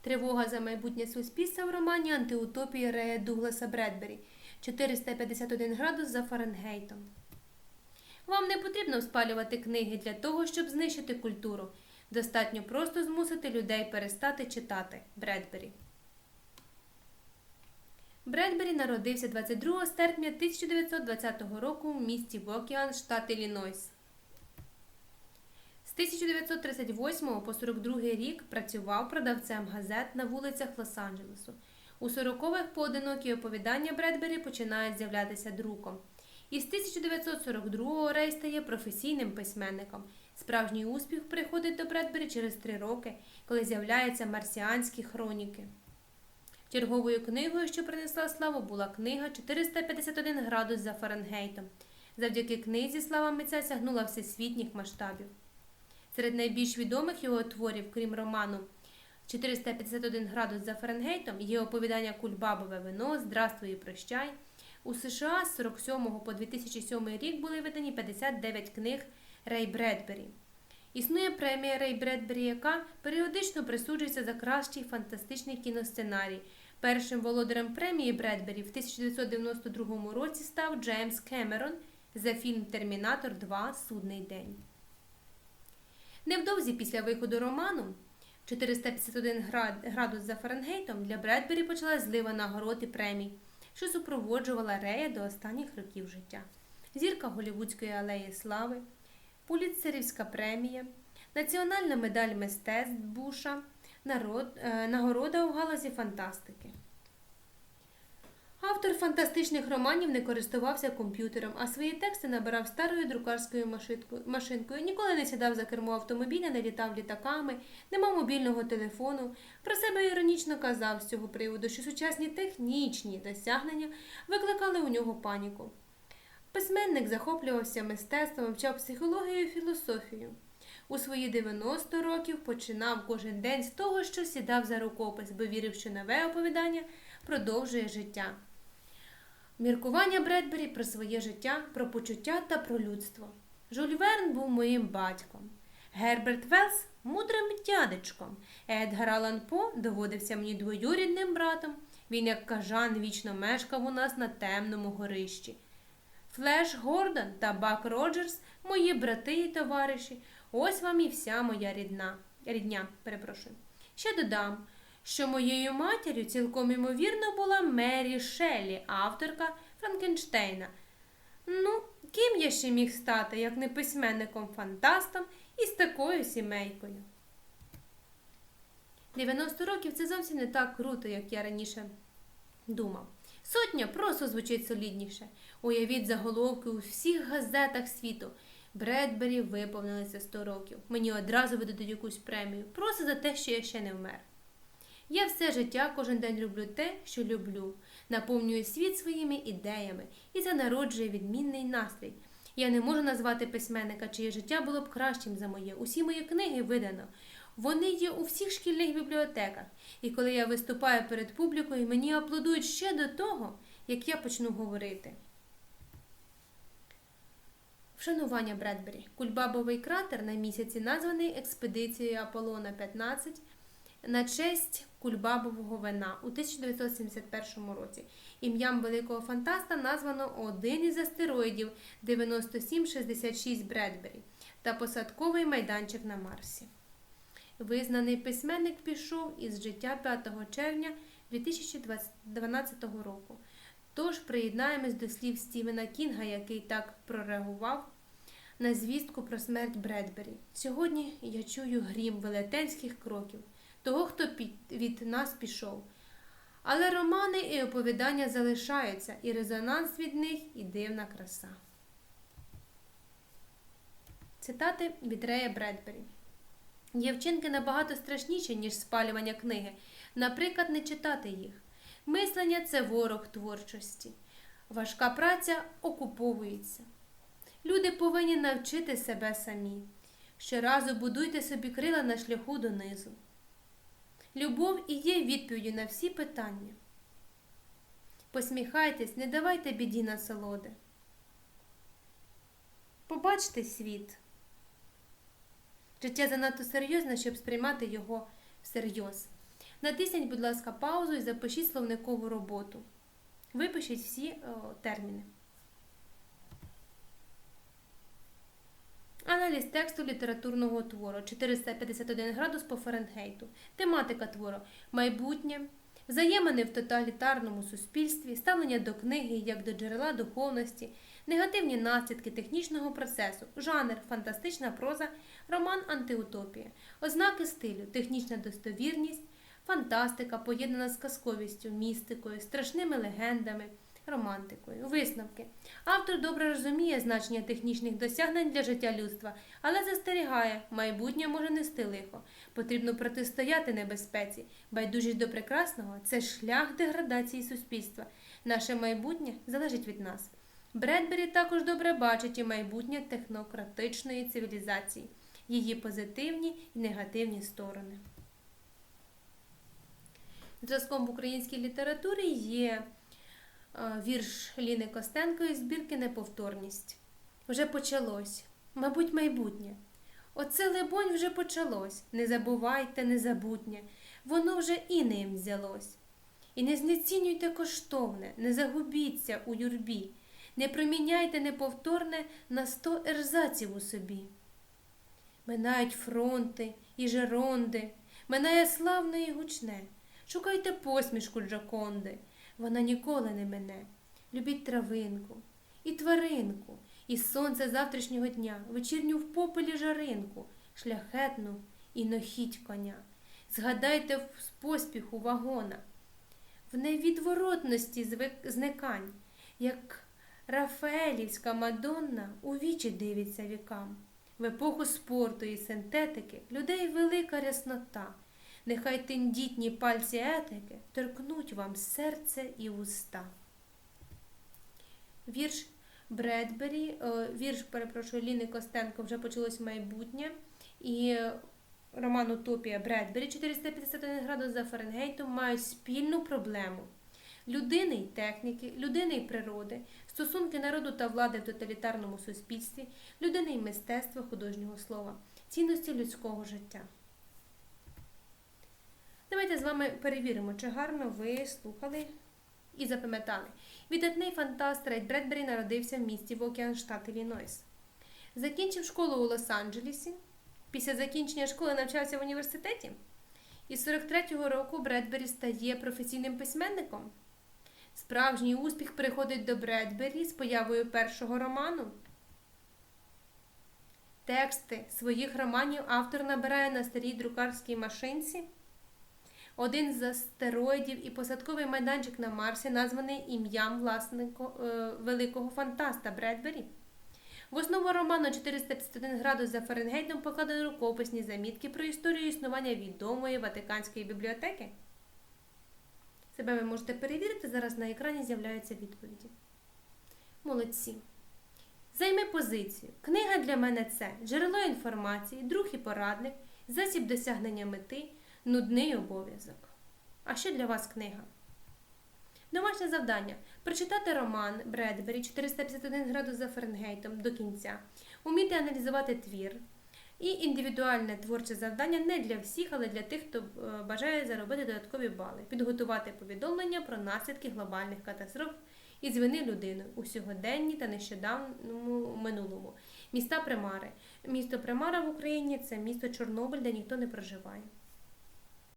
Тривога за майбутнє суспільства в романі Антиутопії Рея Дугласа Бредбері 451 градус за Фаренгейтом. Вам не потрібно спалювати книги для того, щоб знищити культуру. Достатньо просто змусити людей перестати читати Бредбері. Бредбері народився 22 серпня 1920 року в місті Вокіан, штат Іллінойс. З 1938 по 42 рік працював продавцем газет на вулицях Лос-Анджелесу. У 40-х поодинокі оповідання Бредбері починають з'являтися друком. І з 1942 Рей стає професійним письменником. Справжній успіх приходить до Бредбері через три роки, коли з'являються марсіанські хроніки. Черговою книгою, що принесла славу, була книга 451 градус за Фаренгейтом. Завдяки книзі слава митця сягнула всесвітніх масштабів. Серед найбільш відомих його творів, крім роману 451 градус за Фаренгейтом, є оповідання Кульбабове вино, Здравствуй і прощай. У США з 47 по 2007 рік були видані 59 книг Рей Бредбері. Існує премія Рей Бредбері, яка періодично присуджується за кращий фантастичний кіносценарій. Першим володарем премії Бредбері в 1992 році став Джеймс Кемерон за фільм Термінатор 2 Судний день. Невдовзі після виходу роману 451 градус за Фаренгейтом для Бредбері почалась злива нагород і премій, що супроводжувала Рея до останніх років життя. Зірка Голівудської алеї слави, Пулітцерівська премія, Національна медаль мистецтв Буша, народ, е, нагорода у галузі фантастики. Автор фантастичних романів не користувався комп'ютером, а свої тексти набирав старою друкарською машинкою, ніколи не сідав за кермо автомобіля, не літав літаками, не мав мобільного телефону. Про себе іронічно казав з цього приводу, що сучасні технічні досягнення викликали у нього паніку. Письменник захоплювався мистецтвом, вчав психологію і філософію. У свої 90 років починав кожен день з того, що сідав за рукопис, бо вірив, що нове оповідання продовжує життя. Міркування Бредбері про своє життя, про почуття та про людство. Жюль Верн був моїм батьком. Герберт Велс мудрим дядечком. Едгар Алан По доводився мені двоюрідним братом. Він, як кажан, вічно мешкав у нас на темному горищі. Флеш Гордон та Бак Роджерс, мої брати і товариші, ось вам і вся моя рідна, рідня. Перепрошую. Ще додам, що моєю матір'ю цілком імовірно була Мері Шеллі, авторка Франкенштейна. Ну, ким я ще міг стати, як не письменником-фантастом і з такою сімейкою? 90 років це зовсім не так круто, як я раніше думав. Сотня просто звучить солідніше. Уявіть заголовки у всіх газетах світу. Бредбері виповнилося 100 років. Мені одразу видадуть якусь премію, просто за те, що я ще не вмер. Я все життя кожен день люблю те, що люблю, наповнюю світ своїми ідеями, і це народжує відмінний настрій. Я не можу назвати письменника, чиє життя було б кращим за моє. Усі мої книги видано. Вони є у всіх шкільних бібліотеках. І коли я виступаю перед публікою, мені аплодують ще до того, як я почну говорити. Вшанування Бредбері. Кульбабовий кратер на місяці названий експедицією Аполлона 15 на честь Кульбабового вина у 1971 році. Ім'ям великого фантаста названо один із астероїдів 9766 Бредбері та посадковий майданчик на Марсі. Визнаний письменник пішов із життя 5 червня 2012 року. Тож приєднаємось до слів Стівена Кінга, який так прореагував на звістку про смерть Бредбері. Сьогодні я чую грім велетенських кроків, того, хто від нас пішов. Але романи і оповідання залишаються, і резонанс від них, і дивна краса. Цитати від Рея Бредбері. Є вчинки набагато страшніші, ніж спалювання книги. Наприклад, не читати їх. Мислення це ворог творчості. Важка праця окуповується. Люди повинні навчити себе самі. Щоразу будуйте собі крила на шляху донизу. Любов і є відповіддю на всі питання. Посміхайтесь, не давайте біді насолоди. Побачте світ. Життя занадто серйозне, щоб сприймати його всерйоз. Натисніть, будь ласка, паузу і запишіть словникову роботу. Випишіть всі о, терміни. Аналіз тексту літературного твору. 451 градус по Фаренгейту. Тематика твору. Майбутнє, взаємини в тоталітарному суспільстві, ставлення до книги як до джерела духовності, негативні наслідки технічного процесу, жанр, фантастична проза, роман антиутопія, ознаки стилю, технічна достовірність, фантастика, поєднана з казковістю, містикою, страшними легендами романтикою. Висновки. Автор добре розуміє значення технічних досягнень для життя людства, але застерігає, майбутнє може нести лихо. Потрібно протистояти небезпеці. Байдужість до прекрасного це шлях деградації суспільства. Наше майбутнє залежить від нас. Бредбері також добре бачить і майбутнє технократичної цивілізації, її позитивні і негативні сторони. Зразком в українській літературі є вірш Ліни Костенко із збірки Неповторність. Вже почалось, мабуть, майбутнє. Оце, либонь, вже почалось. Не забувайте, незабутнє, воно вже інеєм взялось. І не знецінюйте коштовне, не загубіться у юрбі, не проміняйте неповторне на сто ерзаців у собі. Минають фронти і жеронди, минає славне і гучне. Шукайте посмішку Джаконди, вона ніколи не мине. Любіть травинку і тваринку, і сонце завтрашнього дня, вечірню в попелі жаринку, шляхетну і нохіть коня. Згадайте з поспіху вагона, в невідворотності зникань, як Рафаелівська Мадонна у вічі дивиться вікам. В епоху спорту і синтетики людей велика ряснота. Нехай тендітні пальці етики торкнуть вам серце і уста. Вірш Бредбері, е, вірш, перепрошую, Ліни Костенко вже почалось майбутнє. І е, роман Утопія Бредбері 451 градус за Фаренгейтом мають спільну проблему. Людини й техніки, людини й природи, стосунки народу та влади в тоталітарному суспільстві, людини й мистецтва художнього слова, цінності людського життя. Давайте з вами перевіримо, чи гарно ви слухали і запам'ятали. Віддатний фантаст Рейд Бредбері народився в місті Вокіан, штат Іллінойс. Закінчив школу у Лос-Анджелесі. Після закінчення школи навчався в університеті. І з 43-го року Бредбері стає професійним письменником. Справжній успіх приходить до Бредбері з появою першого роману. Тексти своїх романів автор набирає на старій друкарській машинці. Один з астероїдів і посадковий майданчик на Марсі названий ім'ям власника е, великого фантаста Бредбері. В основу роману 451 градус за Фаренгейтом покладено рукописні замітки про історію існування відомої Ватиканської бібліотеки. Себе ви можете перевірити, зараз на екрані з'являються відповіді. Молодці. Займи позицію. Книга для мене це джерело інформації, друг і порадник, засіб досягнення мети, нудний обов'язок. А що для вас книга? Домашнє завдання прочитати роман Бредбері 451 градус за Фаренгейтом до кінця, уміти аналізувати твір. І індивідуальне творче завдання не для всіх, але для тих, хто е, бажає заробити додаткові бали, підготувати повідомлення про наслідки глобальних катастроф із вини людини у сьогоденні та нещодавному минулому. Міста Примари. Місто Примара в Україні це місто Чорнобиль, де ніхто не проживає.